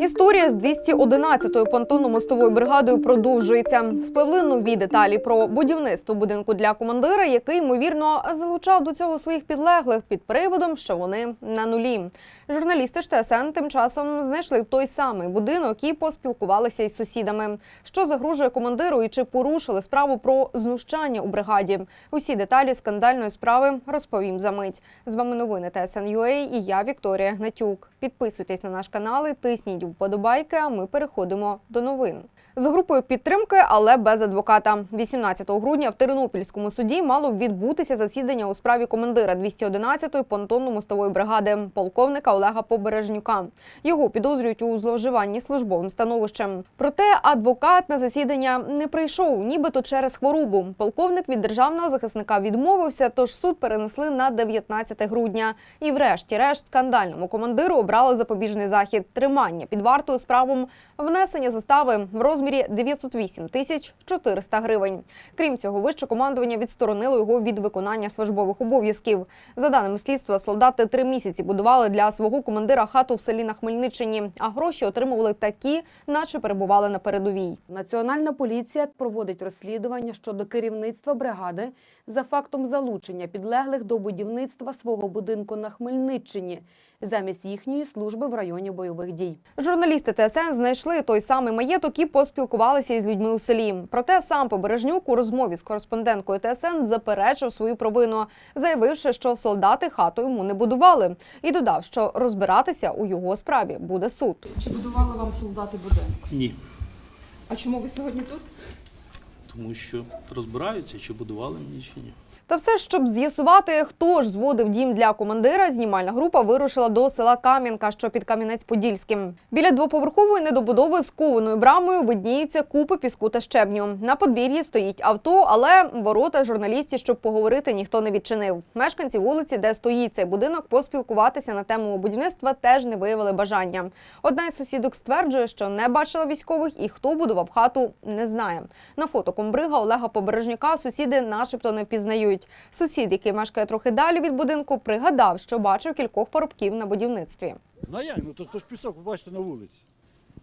Історія з 211-ю понтонно-мостовою бригадою продовжується. Спливли нові деталі про будівництво будинку для командира, який ймовірно залучав до цього своїх підлеглих під приводом, що вони на нулі. Журналісти ж ТСН тим часом знайшли той самий будинок і поспілкувалися із сусідами. Що загрожує командиру і чи порушили справу про знущання у бригаді? Усі деталі скандальної справи розповім за мить. З вами новини ТСН.UA і я Вікторія Гнатюк. Підписуйтесь на наш канал і тисніть вподобайки. А ми переходимо до новин. З групою підтримки, але без адвоката. 18 грудня в Тернопільському суді мало відбутися засідання у справі командира 211-ї понтонно-мостової бригади полковника Олега Побережнюка. Його підозрюють у зловживанні службовим становищем. Проте адвокат на засідання не прийшов, нібито через хворобу. Полковник від державного захисника відмовився, тож суд перенесли на 19 грудня. І, врешті-решт, скандальному командиру обрали запобіжний захід тримання під вартою з правом внесення застави в розмірі 908 тисяч 400 гривень. Крім цього, вище командування відсторонило його від виконання службових обов'язків. За даними слідства, солдати три місяці будували для свого командира хату в селі на Хмельниччині, а гроші отримували такі, наче перебували на передовій. Національна поліція проводить розслідування щодо керівництва бригади за фактом залучення підлеглих до будівництва свого будинку на Хмельниччині замість їхньої служби в районі бойових дій. Журналісти ТСН знайшли той самий маєток і поспілкувалися із людьми у селі. Проте сам Побережнюк у розмові з кореспонденткою ТСН заперечив свою провину, заявивши, що солдати хату йому не будували, і додав, що розбиратися у його справі буде суд. Чи будували вам солдати будинок? Ні, А чому ви сьогодні тут? тому що розбираються, чи будували мені, чи ні. Та все, щоб з'ясувати, хто ж зводив дім для командира, знімальна група вирушила до села Кам'янка, що під Кам'янець-Подільським. Біля двоповерхової недобудови з кованою брамою видніються купи піску та щебню. На подвір'ї стоїть авто, але ворота журналістів, щоб поговорити, ніхто не відчинив. Мешканці вулиці, де стоїть цей будинок, поспілкуватися на тему будівництва теж не виявили бажання. Одна із сусідок стверджує, що не бачила військових і хто будував хату, не знає. На фото комбрига Олега Побережнюка сусіди, начебто, не впізнають. Сусід, який мешкає трохи далі від будинку, пригадав, що бачив кількох парубків на будівництві. Ну як? Ну то, то ж пісок, ви на вулиці.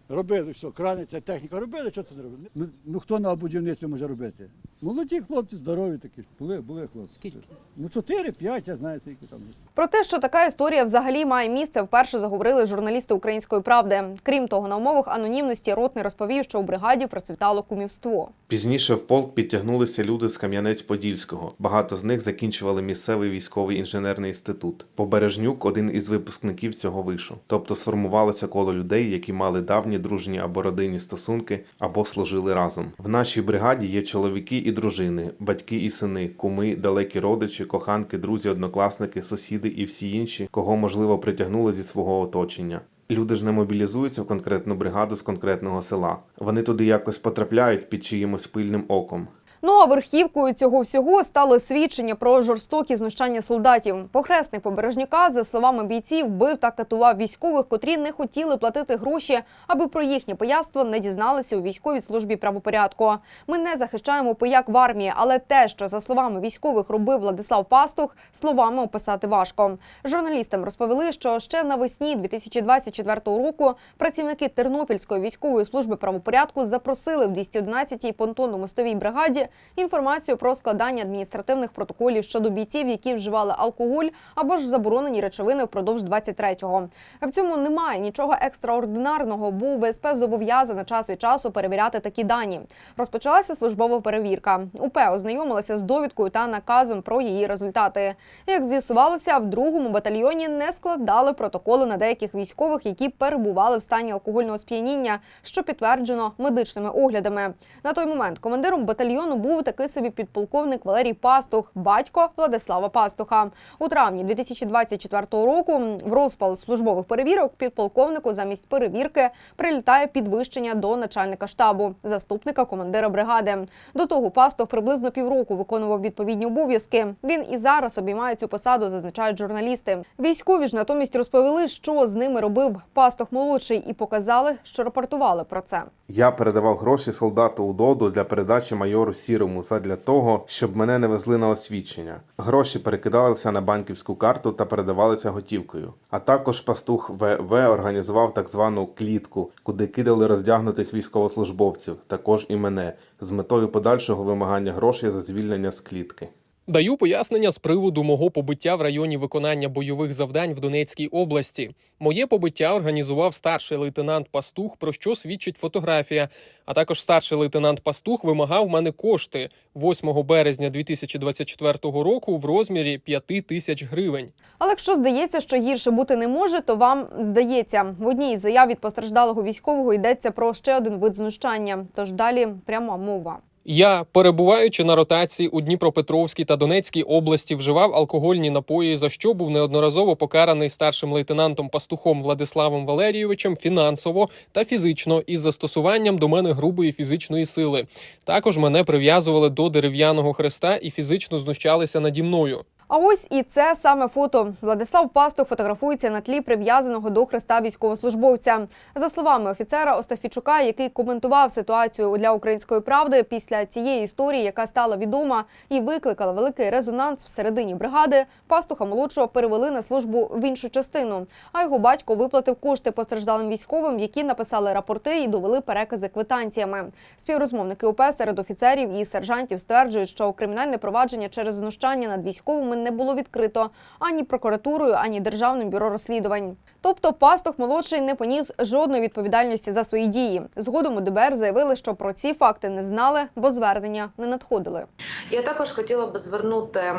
Робили все, крани, ця техніка робили, що це не робили? Ну, ну хто на будівництві може робити? Молоді хлопці, здорові такі. Були, були хлопці. Скільки? Ну, чотири-п'ять, я знаю, скільки там. Про те, що така історія взагалі має місце, вперше заговорили журналісти української правди. Крім того, на умовах анонімності ротний розповів, що у бригаді процвітало кумівство. Пізніше в полк підтягнулися люди з Кам'янець-Подільського. Багато з них закінчували місцевий військовий інженерний інститут. Побережнюк один із випускників цього вишу. Тобто сформувалося коло людей, які мали давні дружні або родинні стосунки, або служили разом. В нашій бригаді є чоловіки і дружини, батьки і сини, куми, далекі родичі, коханки, друзі, однокласники, сусіди і всі інші, кого можливо притягнули зі свого оточення. Люди ж не мобілізуються в конкретну бригаду з конкретного села. Вони туди якось потрапляють під чиїмось пильним оком. Ну а верхівкою цього всього стало свідчення про жорстокі знущання солдатів. Похресник Побережнюка, за словами бійців, бив та катував військових, котрі не хотіли платити гроші, аби про їхнє пояство не дізналися у військовій службі правопорядку. Ми не захищаємо пояк в армії, але те, що за словами військових робив Владислав Пастух, словами описати важко. Журналістам розповіли, що ще навесні 2024 року працівники Тернопільської військової служби правопорядку запросили в 211-й понтонно-мостовій бригаді інформацію про складання адміністративних протоколів щодо бійців, які вживали алкоголь або ж заборонені речовини впродовж 23-го. В цьому немає нічого екстраординарного, бо ВСП зобов'язана час від часу перевіряти такі дані. Розпочалася службова перевірка. УП ознайомилася з довідкою та наказом про її результати. Як з'ясувалося, в другому батальйоні не складали протоколи на деяких військових, які перебували в стані алкогольного сп'яніння, що підтверджено медичними оглядами. На той момент командиром батальйону був такий собі підполковник Валерій Пастух, батько Владислава Пастуха. У травні 2024 року в розпал службових перевірок підполковнику замість перевірки прилітає підвищення до начальника штабу, заступника командира бригади. До того Пастух приблизно півроку виконував відповідні обов'язки. Він і зараз обіймає цю посаду, зазначають журналісти. Військові ж натомість розповіли, що з ними робив Пастух молодший, і показали, що рапортували про це. Я передавав гроші солдату Удоду для передачі майору сірому задля того, щоб мене не везли на освідчення. Гроші перекидалися на банківську карту та передавалися готівкою. А також пастух ВВ організував так звану клітку, куди кидали роздягнутих військовослужбовців, також і мене, з метою подальшого вимагання грошей за звільнення з клітки. Даю пояснення з приводу мого побиття в районі виконання бойових завдань в Донецькій області. Моє побиття організував старший лейтенант Пастух, про що свідчить фотографія. А також старший лейтенант Пастух вимагав мене кошти 8 березня 2024 року в розмірі 5 тисяч гривень. Але якщо здається, що гірше бути не може, то вам здається. В одній із заяв від постраждалого військового йдеться про ще один вид знущання. Тож далі пряма мова. Я, перебуваючи на ротації у Дніпропетровській та Донецькій області, вживав алкогольні напої, за що був неодноразово покараний старшим лейтенантом пастухом Владиславом Валерійовичем фінансово та фізично із застосуванням до мене грубої фізичної сили. Також мене прив'язували до дерев'яного хреста і фізично знущалися наді мною. А ось і це саме фото. Владислав Пастух фотографується на тлі прив'язаного до хреста військовослужбовця. За словами офіцера Остафічука, який коментував ситуацію для української правди після цієї історії, яка стала відома і викликала великий резонанс всередині бригади. Пастуха молодшого перевели на службу в іншу частину. А його батько виплатив кошти постраждалим військовим, які написали рапорти і довели перекази квитанціями. Співрозмовники ОП серед офіцерів і сержантів стверджують, що кримінальне провадження через знущання над військовими не було відкрито ані прокуратурою, ані державним бюро розслідувань. Тобто пастух молодший не поніс жодної відповідальності за свої дії. Згодом у ДБР заявили, що про ці факти не знали, бо звернення не надходили. Я також хотіла би звернути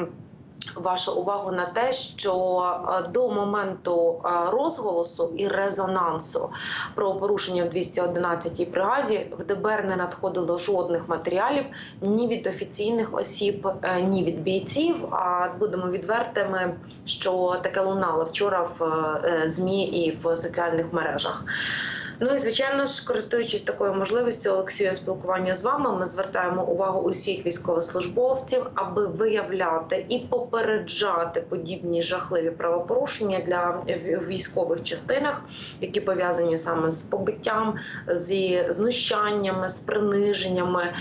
вашу увагу на те, що е, до моменту е, розголосу і резонансу про порушення в 211-й бригаді в ДБР не надходило жодних матеріалів ні від офіційних осіб, е, ні від бійців. А будемо відвертими, що таке лунало вчора в змі і в соціальних мережах. Ну і звичайно ж, користуючись такою можливістю Олексію спілкування з вами, ми звертаємо увагу усіх військовослужбовців, аби виявляти і попереджати подібні жахливі правопорушення для військових частинах, які пов'язані саме з побиттям, зі знущаннями, з приниженнями.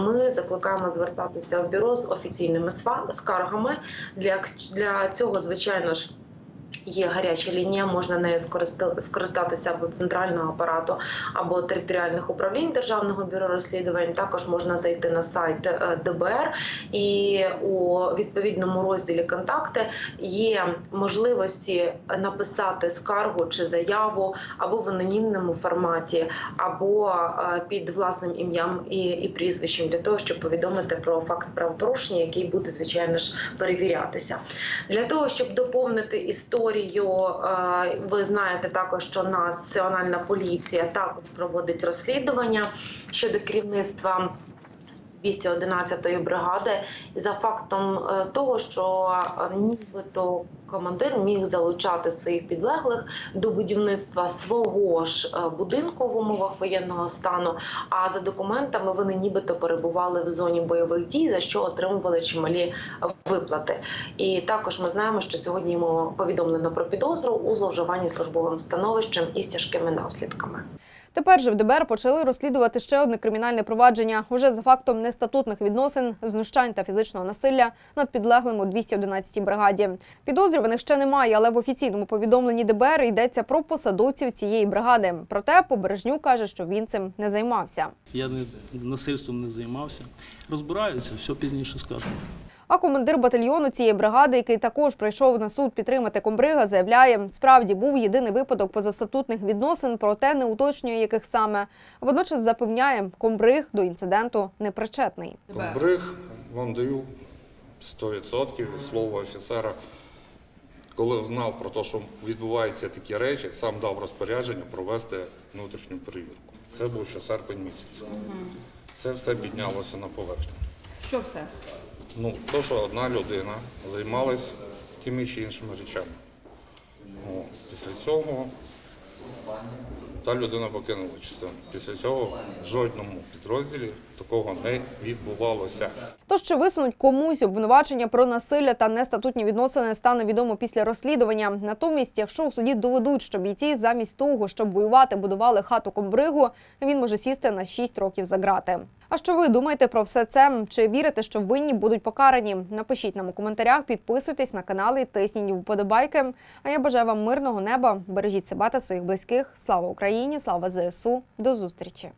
Ми закликаємо звертатися в бюро з офіційними скаргами. Для, для цього, звичайно ж. Є гаряча лінія, можна нею скориста- скористатися або центрального апарату, або територіальних управлінь Державного бюро розслідувань. Також можна зайти на сайт е, ДБР, і у відповідному розділі контакти є можливості написати скаргу чи заяву або в анонімному форматі, або е, під власним ім'ям і, і прізвищем для того, щоб повідомити про факт правопорушення, який буде звичайно ж перевірятися. Для того щоб доповнити історію, е, ви знаєте також, що Національна поліція також проводить розслідування щодо керівництва. 211-ї бригади за фактом е, того, що е, нібито командир міг залучати своїх підлеглих до будівництва свого ж е, будинку в умовах воєнного стану. А за документами вони нібито перебували в зоні бойових дій, за що отримували чималі виплати. І також ми знаємо, що сьогодні йому повідомлено про підозру у зловживанні службовим становищем із тяжкими наслідками. Тепер же в ДБР почали розслідувати ще одне кримінальне провадження уже за фактом нестатутних відносин, знущань та фізичного насилля над підлеглим у 211-й бригаді. Підозрюваних ще немає, але в офіційному повідомленні ДБР йдеться про посадовців цієї бригади. Проте Побережнюк каже, що він цим не займався. Я не насильством не займався. Розбираються, все пізніше скажу. А командир батальйону цієї бригади, який також прийшов на суд підтримати комбрига, заявляє, справді був єдиний випадок позастатутних відносин, проте не уточнює, яких саме. Водночас запевняє, комбриг до інциденту не причетний. Комбриг вам даю 100% від слова офіцера. Коли знав про те, що відбуваються такі речі, сам дав розпорядження провести внутрішню перевірку. Це був ще серпень місяць. Це все піднялося на поверхню. Що все? Ну, то, що одна людина займалась тими чи іншими речами. Ну, після цього та людина покинула частину. Після цього в жодному підрозділі такого не відбувалося. То, що висунуть комусь обвинувачення про насилля та нестатутні відносини, стане відомо після розслідування. Натомість, якщо у суді доведуть, що бійці замість того, щоб воювати, будували хату комбригу, він може сісти на 6 років за грати. А що ви думаєте про все це? Чи вірите, що винні будуть покарані? Напишіть нам у коментарях, підписуйтесь на канал і тисніть вподобайки. А я бажаю вам мирного неба. Бережіть себе та своїх близьких. Слава Україні! Слава ЗСУ! До зустрічі!